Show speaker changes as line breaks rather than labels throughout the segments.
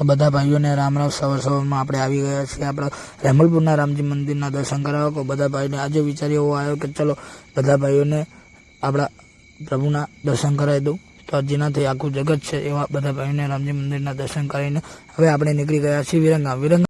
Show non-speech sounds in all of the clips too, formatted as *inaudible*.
બધા ભાઈઓને રામ રામ સવાર સવારમાં આપણે આવી ગયા છીએ. આપણે રેમલપુરના રામજી મંદિરના દર્શન કરાવવા. બધા ભાઈને આજે વિચાર એવો આવ્યો કે ચલો બધા ભાઈઓને આપણા પ્રભુના દર્શન કરાવી દઉં. તો જેનાથી આખું જગત છે એવા બધા ભાઈઓને રામજી મંદિરના દર્શન કરીને હવે આપણે નીકળી ગયા છીએ વિરંગા
વિરંગા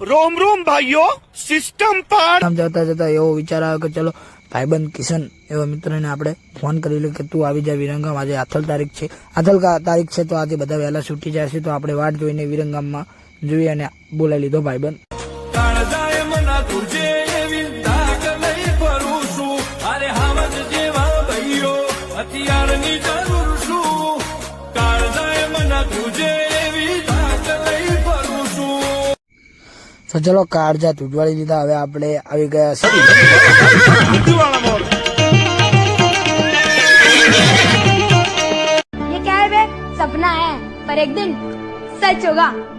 રોમ રોમ ભાઈઓ સિસ્ટમ
પર જતા જતા એવો વિચાર આવ્યો કે ચલો ભાઈબંધ કિશન એવા મિત્રને આપણે ફોન કરી લે કે તું આવી જા વિરંગામ. આજે આથલ તારીખ છે. આથલ તારીખ છે તો આજે બધા વહેલા છૂટી જાય છે તો આપણે વાટ જોઈને વિરંગામમાં જોઈએ અને બોલાવી લીધો ભાઈબંધ. તો ચલો કાળજા તૂટવાડી દીધા હવે આપણે આવી ગયા
સડી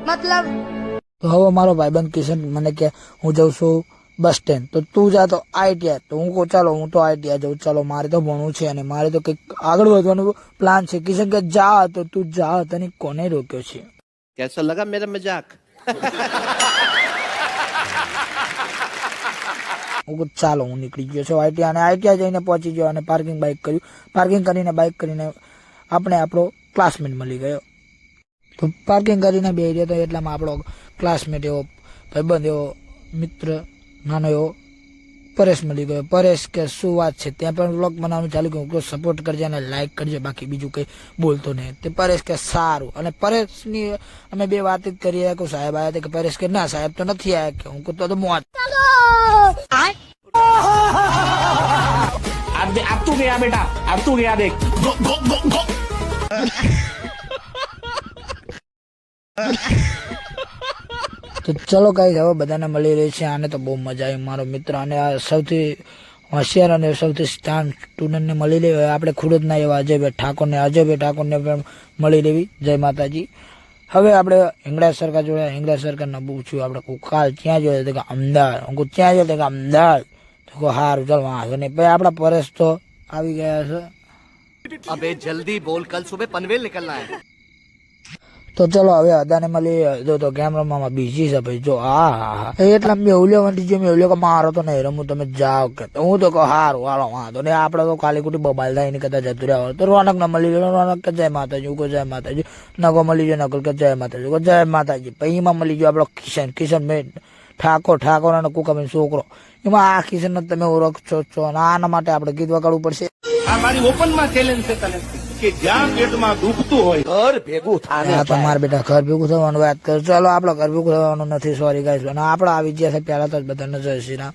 મતલબ
તો હવે મારો ભાઈબંધ કિશન મને કે હું જઉં છું બસ સ્ટેન્ડ તો તું જા તો આઈટીઆઈ તો હું કહું ચાલો હું તો આઈટીઆઈ જઉં. ચાલો મારે તો ભણવું છે અને મારે તો કંઈક આગળ વધવાનું પ્લાન છે. કિશન કે જા તો તું જા તને કોને રોક્યો છે?
કેસા લગા
મેરા મજાક ચાલો, હું નીકળી ગયો છું આઈટીઆઈ અને આઈટીઆઈ જઈને પહોંચી ગયો અને પાર્કિંગ બાઇક કર્યું. પાર્કિંગ કરીને બાઇક કરીને આપણે આપણો ક્લાસમેટ મળી ગયો. તો પાર્કિંગ કરીને બે રહ્યો તો એટલામાં આપણો ક્લાસમેટ એવો ભાઈબંધ, એવો મિત્ર, નાનો એવો પરેશ મળી ગયો. પરેશ કે શું વાત છે? ત્યાં પણ વ્લોગ બનાવવાનું ચાલુ કર્યું. સપોર્ટ કરજે અને લાઇક કરજે, બાકી બીજું કંઈ બોલતો નહીં. તે પરેશ કે સારું. અને પરેશની અમે બે વાત જ કરી કે સાહેબ આવ્યા હતા કે પરેશ કે ના સાહેબ તો નથી આવ્યા કે, હું કહું તો મોત.
अब दे- अब तू गया बेटा अब तू गया देख
તો ચલો ગાઈસ હવે બધાને મળી રહી છે આને તો બહુ મજા આવી મારો મિત્ર અને આ સૌથી હોશિયાર અને સૌથી સ્ટાન્ડ સ્ટુડન્ટને મળી રહી હવે આપણે ખુડદના એવા અજયભાઈ ઠાકોરને અજયભાઈ ઠાકોરને પણ મળી રહેવી જય માતાજી હવે આપણે હિંગળા સરકાર જોડે, હિંગળા સરકારને પૂછ્યું, આપણે કુકાલ ક્યાં જોયો તો કે, અમદાવાદ. હું કહું, ક્યાં જોયો તો કે, અમદાવાદ. તો કહું સારું ચાલ, વાંધો નહીં. ભાઈ, આપણા પરેશ તો આવી ગયા છે.
અબે, જલ્દી બોલ, કલ સુબહ પનવેલ નીકળના હે.
તો ચલો હવે અદાને મળી, જો તો ગેમ રમવામાં બીજી છે ભાઈ, જો, હા હા હા. એટલે મેં ઉલ્યો વંટી જો મેં કે મારો તો નહીં રમું, તમે જાઓ કે હું તો કહું, હારું, હાલો, વાંધો ને આપણે તો ખાલી કુટી બબાલ થાય, એની કદાચ જતું રહ્યા તો રોનક ના મળી ગયો, રોનક કે જય માતાજી કહું, જય માતાજી. નગો મળી ગયો, નકલ કે જય માતાજી, હું જય માતાજી. પછી એમાં મળી ગયો આપણો કિશન કિશન મેં ઠાકોર ઠાકોર અને કુકાબેન છોકરો. એમાં આ કિશન તમે ઓળખશો છો અને આના માટે આપણે ગીત વગાડવું પડશે.
આ મારી ઓપનમાં ચેલેન્જ છે તને કે
બેટા ઘર થવાનું વાત કર. ચલો આપણે ઘર થવાનું નથી સોરી ગાઈસ અને આપણે આવી ગયા છે પહેલા તો બધાને જય શ્રી રામ.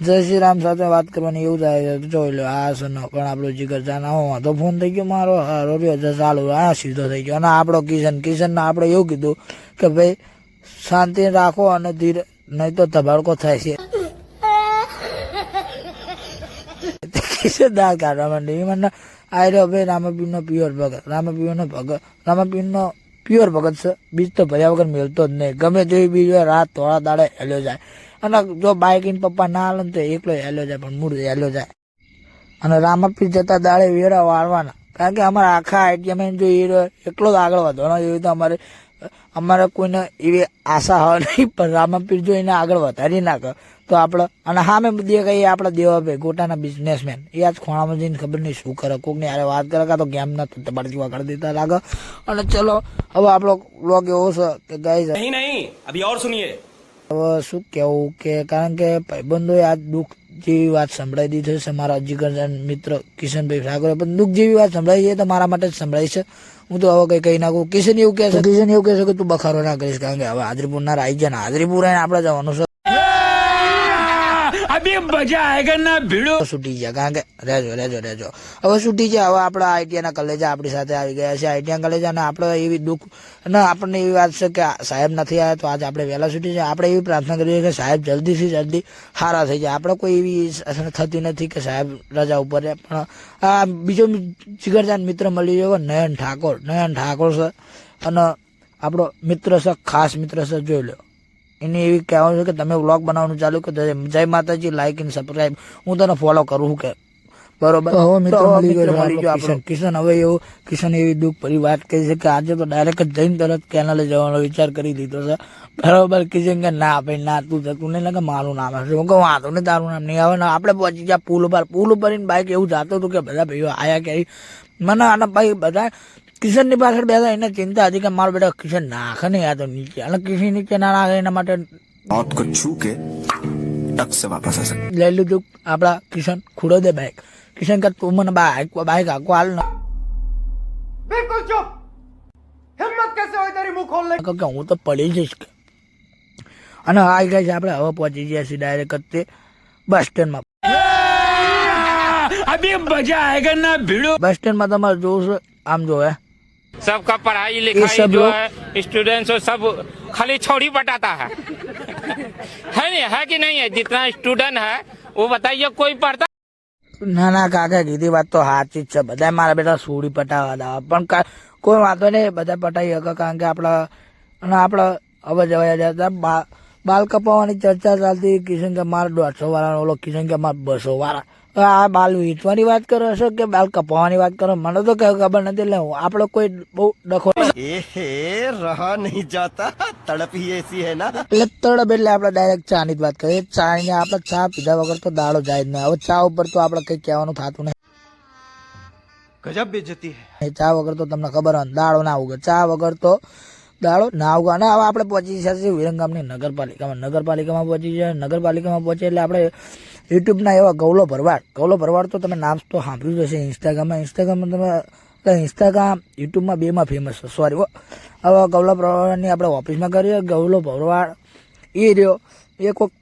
જય શ્રી રામ સાથે વાત કરવાની એવું થાય છે. જોઈ લો આ છે પણ આપણું જીગર જાના હોવા તો ફોન થઈ ગયો મારો હારો રહ્યો છે ચાલુ. આ સીધો થઈ ગયો. અને આપણો કિશન કિશનને આપણે એવું કીધું કે ભાઈ શાંતિ રાખો અને ધીરે નહીં તો ધબાડકો થાય છે. *laughs* કિશન દાળ કાઢવા માંડી મને આ રહ્યો ભાઈ રામાપીરનો પ્યોર ભગત. રામાપીરનો ભગત. રામાપીરનો પ્યોર ભગત છે. બીજ તો ભર્યા વગર મેળતો જ નહીં. ગમે તેવી બીજ હોય, રાત થોડા દાડે હેલ્યો જાય. અને જો બાઇક ઇન પપ્પા ના હાલે તો એકલો હેલ્યો જાય, પણ મૂળ હેલ્યો જાય. અને રામાપીર જતા દાડે વેરા વાળવાના. કારણ કે અમારા આખા આઈટીએમ જો એ એકલો જ આગળ વધવાનો એવી તો અમારે અમારે કોઈને એવી આશા હોય નહીં પણ રામાપીર જો એને આગળ વધારી નાખે તો આપણે અને હા મેં બધી કહીએ આપણા દેવાભાઈ ગોટાના બિઝનેસમેન એ આજ ખોણામાં જઈને ખબર નહીં શું કરે કોકની આરે વાત કરે કાં તો ગેમ ના તમારી જેવા કરી દેતા લાગે અને ચલો હવે આપણો બ્લોગ એવો છે કે ગાઈ
નહીં નહીં અભી ઓર સુનિયે
હવે શું કેવું કે કારણ કે ભાઈબંધોએ આજ દુઃખ જેવી વાત સંભળાઈ દીધી છે. મારા જીગરજન મિત્ર કિશનભાઈ ઠાકોરે પણ દુઃખ જેવી વાત સંભળાઈ છે તો મારા માટે જ સંભળાય છે. હું તો હવે કઈ કહી નાખું. કિશન એવું કહે છે કિશન એવું કહે છે કે તું બખારો ના કરીશ કારણ કે હવે હાજરીપુર ના આવી જાય ને હાજરીપુર આપણે જવાનું છે. અભી મજા કારણ કે રહેજો રહેજો રહેજો. હવે છૂટી ગયા, હવે આપણા આઈટીઆના કલેજા આપણી સાથે આવી ગયા છે. આઈટીઆ કલેજા અને આપણે એવી દુઃખ અને આપણને એવી વાત છે કે સાહેબ નથી આવ્યા, તો આજે આપણે વહેલા સુધી છે આપણે એવી પ્રાર્થના કરીએ કે સાહેબ જલ્દીથી જલ્દી સારા થઈ જાય. આપણે કોઈ એવી અસર થતી નથી કે સાહેબ રજા ઉપર રહે. પણ આ બીજો જીગરજાન મિત્ર મળી ગયો નયન ઠાકોર. નયન ઠાકોર સર અને આપણો મિત્ર છે, ખાસ મિત્ર સર જોઈ લો એની એવી કહેવાનું છે કે તમે વ્લોગ બનાવવાનું ચાલુ કરો જય માતાજી લાઈક એન્ડ સબસ્ક્રાઈબ હું તને ફોલો કરું કે. બરોબર?
હવે મિત્રો મળી ગયો આપણો.
કિશન. હવે એવું કિશન એવી દુઃખ ભરી વાત કરી છે કે આજે તો ડાયરેક્ટ જ જઈને તરત કેનાલે જવાનો વિચાર કરી દીધો છે. બરોબર? કિશન કે ના ભાઈ ના તું જતું નહીં. લાગે મારું નામ હશે. હું કહું વાંધો નહીં તારું નામ નહીં આવે. ને આપણે પહોંચી ગયા પુલ ઉપર. પુલ ઉપર બાઇક એવું જાતો હતું કે બધા ભાઈઓ આયા કે મને આના ભાઈ બધા કિશનની પાછળ બેઠા એને ચિંતા હતી કે મારો બેટા કિશન નાખે ને યા તો નીચે. અને કિશન નીચે ના નાખે એના માટે
મોત કો કે ટક સે વાપસ આ
લઈ લીધું આપણા કિશન ખુડો દે બાઈક કિશન કે તું મને બાઈક બાઈક આખો હાલ ના.
બિલકુલ ચૂપ. હિંમત કેસે હોય તારી મુખ ખોલ
લે. કે હું તો પડી જઈશ કે. અને આ છે આપણે હવે પહોંચી ગયા છીએ ડાયરેક્ટ તે બસ સ્ટેન્ડમાં
અભી મજા આયેગા ના ભીડો.
બસ સ્ટેન્ડમાં તમારે જોવું આમ જોવે
सबका पढ़ाई
ये
लिखाई
सब
जो
लोग-
है स्टूडेंट्स सब खाली छोड़ी पटाता है है नहीं है कि नहीं है जितना स्टूडेंट है वो बताइए कोई पढ़ता
ના ના કાકા કીધી વાત તો સાચી જ છે બધા મારા બેટા સોડી પટાવા દાવા પણ કા- કોઈ વાંધો નહીં બધા પટાઈ શકે કારણ કે આપણા અને આપણા હવે જવા જતા બા- બાલ કપાવવાની ચર્ચા ચાલતી કિશન કે મારા દોઢસો વાળાનો ઓલો કિશન કે મારા બસો વાળા હવે આ બાલ વીંચવાની વાત કરો છો કે બાલ કપાવવાની વાત કરો? મને તો કઈ ખબર નથી. એટલે હું આપણો કોઈ બહુ ડખો
એ રહા નહીં જાતા. તડપ એસી હે ના.
એટલે તડપ એટલે આપણે ડાયરેક્ટ ચા ની વાત કરીએ. ચા ની આપડે ચા પીધા વગર તો દાડો જાય જ નહીં. હવે ચા ઉપર તો આપણે કઈ કહેવાનું થતું નહીં.
ગજબ બેજતી
હે. ચા વગર તો તમને ખબર હોય દાડો ના ઉગે. ચા વગર તો દાડો નાવગા અને હવે આપણે પહોંચી જશે વિરંગામની નગરપાલિકામાં. નગરપાલિકામાં પહોંચી જાય નગરપાલિકામાં પહોંચે એટલે આપણે યુટ્યુબના એવા ગૌલો ભરવાડ. ગૌલો ભરવાડ તો તમે નામ તો સાંભળ્યું જ હશે. ઇન્સ્ટાગ્રામમાં ઇન્સ્ટાગ્રામમાં તમે ઇન્સ્ટાગ્રામ, યુટ્યુબમાં બેમાં ફેમસ છે. સોરી હવે ગૌલો ભરવાડની આપણે ઓફિસમાં કરીએ. ગૌલો ભરવાડ એ રહ્યો. એ કોઈક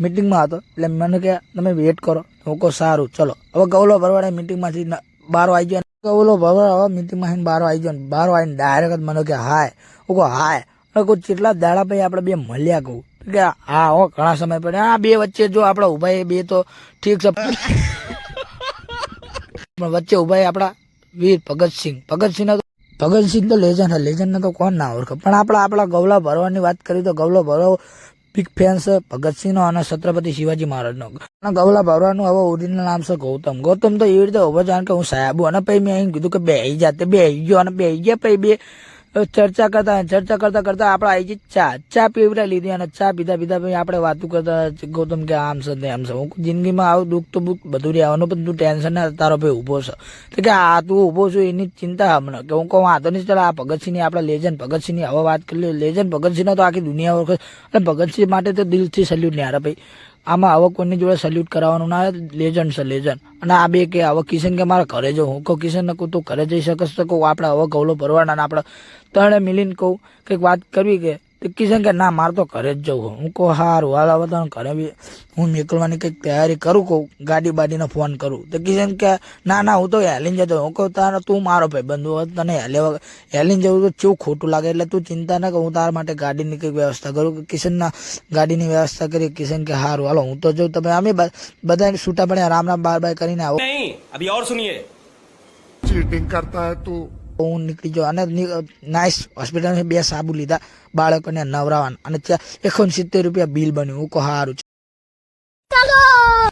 મિટિંગમાં હતો. એટલે મને કે, તમે વેટ કરો. હું કહું, સારું, ચલો. હવે ગૌલો ભરવાડે મિટિંગમાંથી બાર આવી ગયો ગૌલો ભરવાડ હવે મિટિંગમાંથી બાર આવી ગયો બાર આવીને ડાયરેક્ટ મને કે, હાય. હું કહું, હાય. કહું કેટલા દાડા પછી આપણે બે મળ્યા કહું. કે હા હો, ઘણા સમય પડે આ બે વચ્ચે જો આપણે ઊભા બે તો ઠીક છે. પણ વચ્ચે ઊભા આપણા વીર ભગતસિંહ. ભગતસિંહ ભગતસિંહ તો લેજન્ડ હે લેજન્ડ તો કોણ ના ઓળખે? પણ આપણા આપણા ગૌલા ભરવાની વાત કરી તો ગૌલા ભરવ બિગ ફેન છે ભગતસિંહનો અને છત્રપતિ શિવાજી મહારાજનો. અને ગૌલા ભરવાનું હવે ઓરિજિનલ નામ છે ગૌતમ. ગૌતમ તો એવી રીતે ઊભો જાણ કે હું સાહેબ અને પછી મેં અહીં કીધું કે બે જાતે, બે ગયો અને બે ગયા, પછી બે ચર્ચા કરતા ચર્ચા કરતા કરતા આપણે આવી જઈએ ચા ચા પીવડા લીધી અને ચા પીધા પીધા પછી આપણે વાતું કરતા ગૌતમ કે આમ છે ને આમ છે. હું જિંદગીમાં આવું દુઃખ તો બુખ બધું રહેવાનું પણ તું ટેન્શન ના, તારો ભાઈ ઊભો છે. તો કે આ તું ઊભો છું એની ચિંતા હમણાં. કે હું કહું, વાંધો નહીં, ચાલ આ ભગતસિંહની આપણે લેજન ભગતસિંહની હવે વાત કરી લેજન ભગતસિંહનો તો આખી દુનિયા ઓળખે અને ભગતસિંહ માટે તો દિલથી સલ્યુટ નહીં ભાઈ. આમાં હવે કોઈની જોડે સલ્યુટ કરાવવાનું ના લેજન્ડ છે લેજન્ડ અને આ બે કે, હવે કિશન કે મારા ઘરે જો, હું કહું, કિશન ને કહું, તું ઘરે જઈ શકશ તો કહું, આપણે હવે ગૌલો ભરવાના આપણે તણે મિલીને કહું કંઈક વાત કરવી કે તો કિશન કે ના મારે તો ઘરે જ જવું હું કહું સારું હાલ હવે ઘરે બી હું નીકળવાની કંઈક તૈયારી કરું કહું ગાડી બાડીને ફોન કરું. તો કિશન કે ના ના હું તો હેલીને જતો હું કહું તારે તું મારો ભાઈ બંધુ તને હેલે હેલીને જવું તો ચેવું ખોટું લાગે? એટલે તું ચિંતા ન કર હું તારા માટે ગાડીની કંઈક વ્યવસ્થા કરું. કે કિશનના ગાડીની વ્યવસ્થા કરી કિશન કે સારું હાલો હું તો જઉં. તમે અમે બધા છૂટા પડ્યા રામ રામ બાર બાય કરીને આવો.
નહીં અભી ઓર સુનિયે.
ચીટિંગ કરતા હે તું.
હું નીકળી ગયો અને નાઇસ હોસ્પિટલમાં બે સાબુ લીધા. બાળકોને નવરાવાના. અને ત્યાં એકોણસિત્તેર રૂપિયા બિલ બન્યું. હું કહો સારું છે.